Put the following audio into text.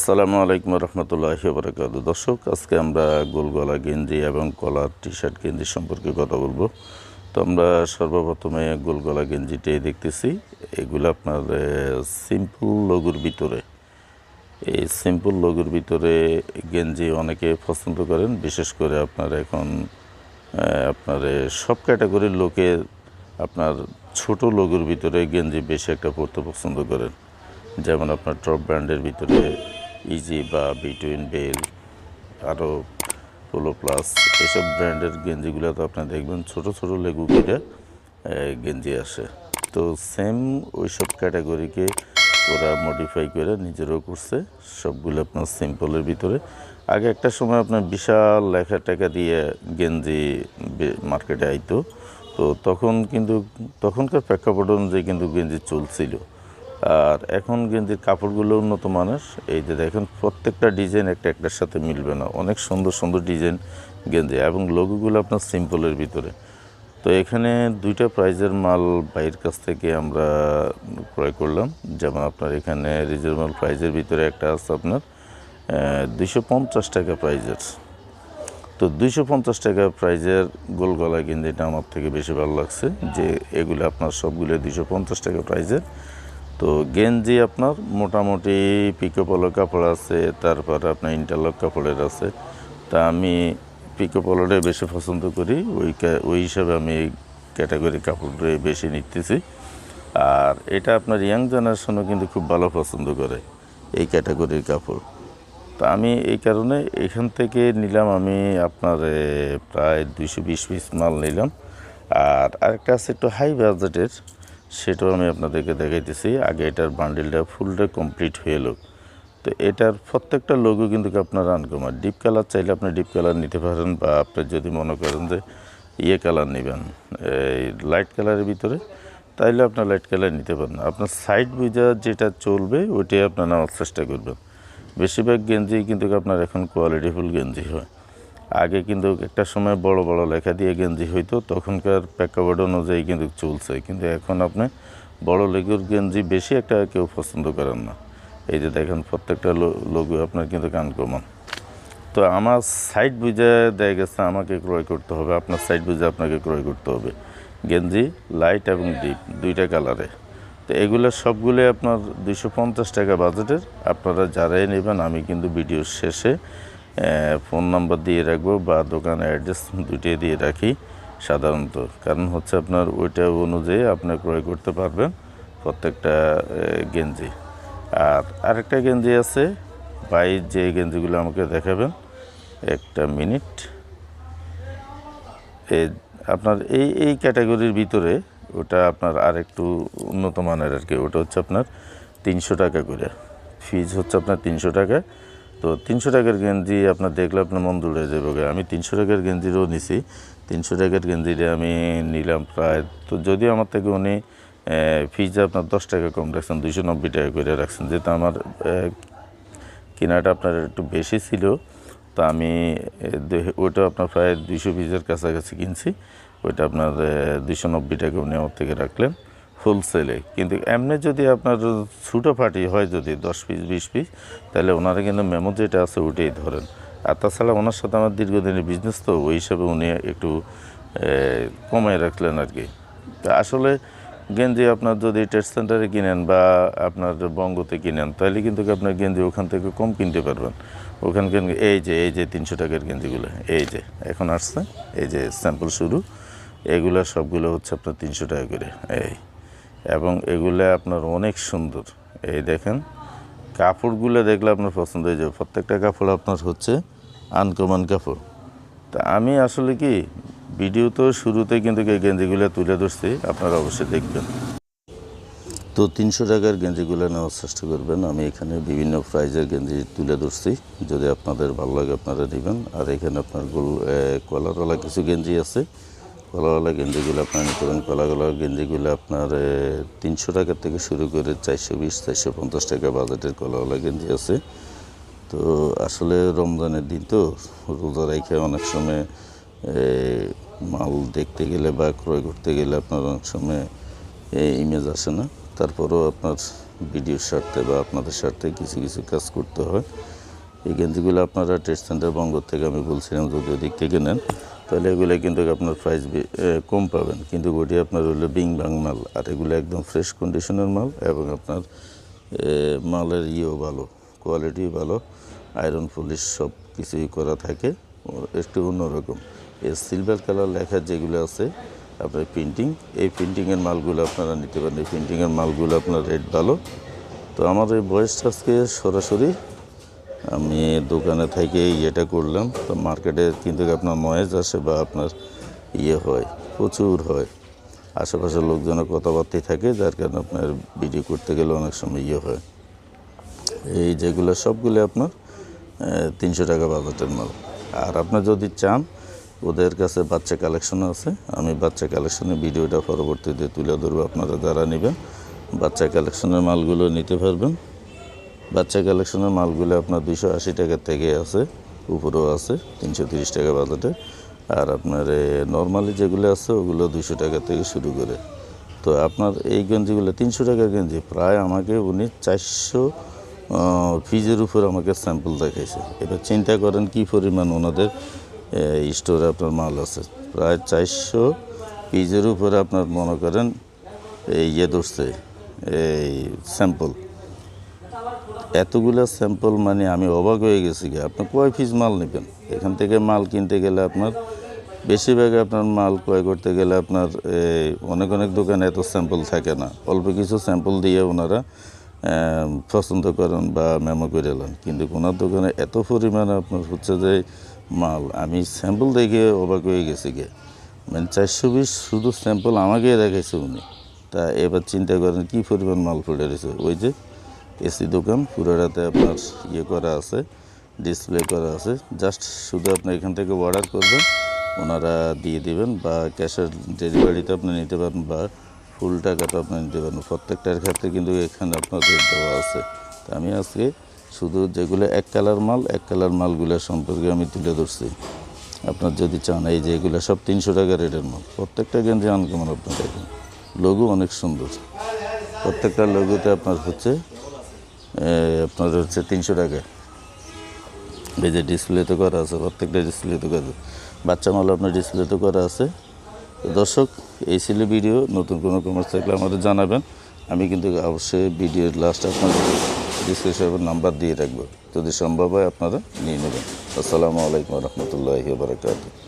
আসসালামু আলাইকুম রহমতুল্লাহি বরকাত দর্শক, আজকে আমরা গোলগলা গেঞ্জি এবং কলার টি শার্ট গেঞ্জি সম্পর্কে কথা বলব। তো আমরা সর্বপ্রথমে গোলগলা গেঞ্জিটাই দেখতেছি। এগুলো আপনার সিম্পল লঘুর ভিতরে। এই সিম্পল লঘুর ভিতরে গেঞ্জি অনেকে পছন্দ করেন। বিশেষ করে আপনার এখন আপনার সব ক্যাটাগরির লোকে আপনার ছোট লঘুর ভিতরে গেঞ্জি বেশি একটা পরতে পছন্দ করেন। যেমন আপনার টপ ব্র্যান্ডের ভিতরে ইজি বা বিটুইন বেল আরও পোলো প্লাস এসব ব্র্যান্ডের গেঞ্জিগুলো তো আপনার দেখবেন ছোট ছোট লেগু করে গেঞ্জি আসে। তো সেম ওই সব ক্যাটাগরিকে ওরা মডিফাই করে নিজেরাও করছে, সবগুলো আপনার সিম্পলের ভিতরে। আগে একটা সময় আপনার বিশাল লেখা টাকা দিয়ে গেঞ্জি মার্কেটে আইতো। তো তখন কিন্তু, তখনকার প্রেক্ষাপট অনুযায়ী কিন্তু গেঞ্জি চলছিল। আর এখন গেঞ্জির কাপড়গুলো উন্নত মানের। এই যে দেখেন, প্রত্যেকটা ডিজাইন একটা একটার সাথে মিলবে না। অনেক সুন্দর সুন্দর ডিজাইন গেঞ্জি এবং লোগোগুলো আপনার সিম্পলের ভিতরে। তো এখানে দুইটা প্রাইজের মাল বাইরের কাছ থেকে আমরা ক্রয় করলাম। যেমন আপনার এখানে রিজনেবল প্রাইজের ভিতরে একটা আছে আপনার দুইশো পঞ্চাশ টাকা প্রাইজের। তো দুইশো পঞ্চাশ টাকা প্রাইজের গোল গলা গেঞ্জিটা আমার থেকে বেশি ভালো লাগছে। যে এগুলো আপনার সবগুলো দুইশো পঞ্চাশ টাকা প্রাইজের। তো গেঞ্জি আপনার মোটামুটি পিকো পলো কাপড় আছে, তারপর আপনার ইন্টারলক কাপড়ের আছে। তা আমি পিকো পলোটাই বেশি পছন্দ করি, ওই ওই হিসাবে আমি ক্যাটাগরি কাপড়টাই বেশি নিতেছি। আর এটা আপনার ইয়াং জেনারেশনও কিন্তু খুব ভালো পছন্দ করে, এই ক্যাটাগরির কাপড়। তা আমি এই কারণে এখান থেকে নিলাম আমি আপনার প্রায় দুইশো বিশ পিস মাল নিলাম। আর আরেকটা আছে একটু হাই বাজেটের সেটাও আমি আপনাদেরকে দেখাইতেছি। আগে এটার বান্ডিলটা ফুলটা কমপ্লিট হয়ে এলো। তো এটার প্রত্যেকটা লোগো কিন্তু আপনার আনকমার ডিপ কালার চাইলে আপনি ডিপ কালার নিতে পারেন বা আপনি যদি মনে করেন যে ইয়ে কালার নেবেন, এই লাইট কালারের ভিতরে, তাইলে আপনার লাইট কালার নিতে পারেন। আপনার সাইড বুঝা যেটা চলবে, ওইটাই আপনার নেওয়ার চেষ্টা করবেন। বেশিরভাগ গেঞ্জি কিন্তু আপনার এখন কোয়ালিটিফুল গেঞ্জি হয়। আগে কিন্তু একটা সময় বড় বড় লেখা দিয়ে গেঞ্জি হইতো, তখনকার প্রেক্ষাপট অনুযায়ী কিন্তু চলছে। কিন্তু এখন আপনি বড় লেগুর গেঞ্জি বেশি একটা কেউ পছন্দ করেন না। এই যে দেখেন, প্রত্যেকটা লঘু আপনার কিন্তু কান কমান। তো আমার সাইড বুঝে দেয়া গেছে, আমাকে ক্রয় করতে হবে। আপনার সাইড বুঝে আপনাকে ক্রয় করতে হবে। গেঞ্জি লাইট এবং ডিপ, দুইটা কালারে। তো এগুলো সবগুলোই আপনার পঞ্চাশ টাকা বাজেটের। আপনারা যারাই নেবেন, আমি কিন্তু ভিডিওর শেষে ফোন নাম্বার দিয়ে রাখব বা দোকানের অ্যাড্রেস দুইটাই দিয়ে রাখি সাধারণত। কারণ হচ্ছে আপনার ওইটা অনুযায়ী আপনি ক্রয় করতে পারবেন প্রত্যেকটা গেঞ্জি। আর আরেকটা গেঞ্জি আছে, ভাই যে গেঞ্জিগুলো আমাকে দেখাবেন, একটা মিনিট। আপনার এই এই ক্যাটাগরির ভিতরে ওটা আপনার আর একটু উন্নত মানের আর কি। ওটা হচ্ছে আপনার তিনশো টাকা করে। ফিজ হচ্ছে আপনার তিনশো টাকা। তো তিনশো টাকার গেঞ্জি আপনার দেখলে আপনার মন জুড়ে যাবে। আমি তিনশো টাকার গেঞ্জিরও নিছি। তিনশো টাকার গেঞ্জিটা আমি নিলাম প্রায়, তো যদিও আমার থেকে উনি ফিজ আপনার দশ টাকা কম রাখছেন, দুইশো নব্বই টাকা করে রাখছেন। যেহেতু আমার কেনাটা আপনার একটু বেশি ছিল, তো আমি ওইটা আপনার প্রায় দুইশো পিসের কাছাকাছি কিনছি। ওইটা আপনার দুইশো নব্বই টাকা উনি আমার থেকে রাখলেন। হোলসেলে কিন্তু এমনি যদি আপনার ছোটো ফাটি হয় যদি দশ পিস বিশ পিস তাহলে ওনারা কিন্তু মেমো যেটা আছে ওইটাই ধরেন। আর তাছাড়া ওনার সাথে আমার দীর্ঘদিনের বিজনেস তো, ওই হিসাবে উনি একটু কমায় রাখলেন আর কি। তা আসলে গেঞ্জি আপনার যদি ট্রেড সেন্টারে কিনেন বা আপনার বঙ্গতে কিনেন, তাহলে কিন্তু আপনার গেঞ্জি ওখান থেকে কম কিনতে পারবেন। ওখানকার এই যে এই যে তিনশো টাকার গেঞ্জিগুলো, এই যে, এখন আসছে, এই যে স্যাম্পল শুরু, এগুলো সবগুলো হচ্ছে আপনার তিনশো টাকা করে, এই। এবং এগুলো আপনার অনেক সুন্দর। এই দেখেন, কাপড়গুলো দেখলে আপনার পছন্দ হয়ে যাবে। প্রত্যেকটা কাপড় আপনার হচ্ছে আনকমন কাপড়। তা আমি আসলে কি ভিডিও তো শুরুতে কিন্তু এই গেঞ্জিগুলো তুলে ধরছি, আপনারা অবশ্যই দেখবেন। তো তিনশো টাকার গেঞ্জিগুলো নেওয়ার চেষ্টা করবেন। আমি এখানে বিভিন্ন প্রাইজের গেঞ্জি তুলে ধরছি। যদি আপনাদের ভালো লাগে আপনারা নেবেন। আর এখানে আপনার গোল কলারওয়ালা কিছু গেঞ্জি আছে। কলারওয়ালা গেঞ্জিগুলো আপনার নিতে পারেন কলারওয়ালা গেঞ্জিগুলো আপনার তিনশো টাকা থেকে শুরু করে চারশো বিশ, চারশো পঞ্চাশ টাকা বাজেটের কলারওয়ালা গেঞ্জি আছে। তো আসলে রমজানের দিন তো রোজা রেখে অনেক সময় মাল দেখতে গেলে বা ক্রয় করতে গেলে আপনার অনেক সময় ইমেজ আসে না। তারপরেও আপনার ভিডিওর স্বার্থে বা আপনাদের স্বার্থে কিছু কিছু কাজ করতে হয়। এই গেঞ্জিগুলো আপনারা টেস্ট সেন্টার বঙ্গ থেকে আমি বলছিলাম, যদি ওদিক থেকে নেন তাহলে এগুলো কিন্তু আপনার প্রাইস কম পাবেন। কিন্তু ওটি আপনার হলো বিং বাং মাল, আর এগুলো একদম ফ্রেশ কন্ডিশনের মাল এবং আপনার মালের ইয়েও ভালো কোয়ালিটিও ভালো আয়রন পুলিশ সব কিছুই করা থাকে একটু অন্যরকম। এই সিলভার কালার লেখা যেগুলো আছে, আপনার প্রিন্টিং এই প্রিন্টিংয়ের মালগুলো আপনারা নিতে পারেন। এই প্রিন্টিংয়ের মালগুলো আপনার রেট ভালো। তো আমার এই বয়সটা আজকে সরাসরি আমি দোকানে থেকে ইয়েটা করলাম। তো মার্কেটে কিন্তু আপনার নয়েজ আসে বা আপনার ইয়ে হয়, প্রচুর হয়। আশেপাশের লোকজনের কথাবার্তাই থাকে, যার কারণে আপনার ভিডিও করতে গেলে অনেক সময় ইয়ে হয়। এই যেগুলো সবগুলো আপনার তিনশো টাকা বাজেটের মাল। আর আপনার যদি চান, ওদের কাছে বাচ্চা কালেকশন আছে, আমি বাচ্চা কালেকশনের ভিডিওটা পরবর্তীতে তুলে ধরবো, আপনারা যারা নেবেন, বাচ্চা কালেকশনের মালগুলো নিতে পারবেন। বাচ্চা কালেকশনের মালগুলো আপনার দুইশো আশি টাকার থেকে আছে, উপরেও আছে, তিনশো তিরিশ টাকা বাজেটে। আর আপনার নর্মালি যেগুলো আছে, ওগুলো দুশো টাকা থেকে শুরু করে। তো আপনার এই গেঞ্জিগুলো তিনশো টাকার গেঞ্জি, প্রায় আমাকে উনি চারশো ফিজের উপর আমাকে স্যাম্পল দেখাইছে। এবার চিন্তা করেন কি পরিমাণ ওনাদের স্টোরে আপনার মাল আছে। প্রায় চারশো পিজের উপরে আপনার মনে করেন, এই ইয়ে ধরছে, এই স্যাম্পল এতগুলো স্যাম্পল মানে আমি অবাক হয়ে গেছি কি আপনি কয় পিস মাল নেবেন? এখান থেকে মাল কিনতে গেলে আপনার, বেশিরভাগ আপনার মাল ক্রয় করতে গেলে আপনার অনেক অনেক দোকানে এত স্যাম্পল থাকে না। অল্প কিছু স্যাম্পল দিয়ে ওনারা পছন্দ করেন বা মেমো করে নেন। কিন্তু ওনার দোকানে এত পরিমাণে আপনার হচ্ছে যে মাল, আমি স্যাম্পল দেখে অবাক হয়ে গেছি গে মানে চারশো বিশ শুধু স্যাম্পল আমাকেই রেখেছে উনি। তা এবার চিন্তা করেন কী পরিমাণ মাল পড়ে রয়েছে? ওই যে এসি দোকান পুরোটাতে আপনার ইয়ে করা আছে ডিসপ্লে করা আছে। জাস্ট শুধু আপনি এখান থেকে অর্ডার করবেন, ওনারা দিয়ে দিবেন বা ক্যাশের ডেলিভারিতে আপনি নিতে পারেন বা ফুল টাকাটা আপনি নিতে পারেন প্রত্যেকটার ক্ষেত্রে কিন্তু এখানে আপনার রেট দেওয়া আছে। তা আমি আজকে শুধু যেগুলো এক কালার মাল, এক কালার মালগুলো সম্পর্কে আমি তুলে ধরছি। আপনার যদি চান, এই যে এগুলো সব তিনশো টাকা রেটের মাল। প্রত্যেকটা গেঞ্জি আনকমন আপনার দেখেন। লঘু অনেক সুন্দর। প্রত্যেকটা লঘুতে আপনার হচ্ছে আপনার হচ্ছে তিনশো টাকা। এই যে ডিসপ্লেতে করা আছে, প্রত্যেকটা ডিসপ্লেতে করা আছে। বাচ্চা মাল আপনার ডিসপ্লেতে করা আছে। দর্শক, এই ছিল ভিডিও নতুন কোনো কমার্স থাকলে আমাদের জানাবেন। আমি কিন্তু অবশ্যই ভিডিওর লাস্টে আপনাদের ডিসক্রিপশনের নাম্বার দিয়ে রাখব। যদি সম্ভব হয় আপনারা নিয়ে নেবেন। আসসালামু আলাইকুম রহমতুল্লাহি বারকাতুহ।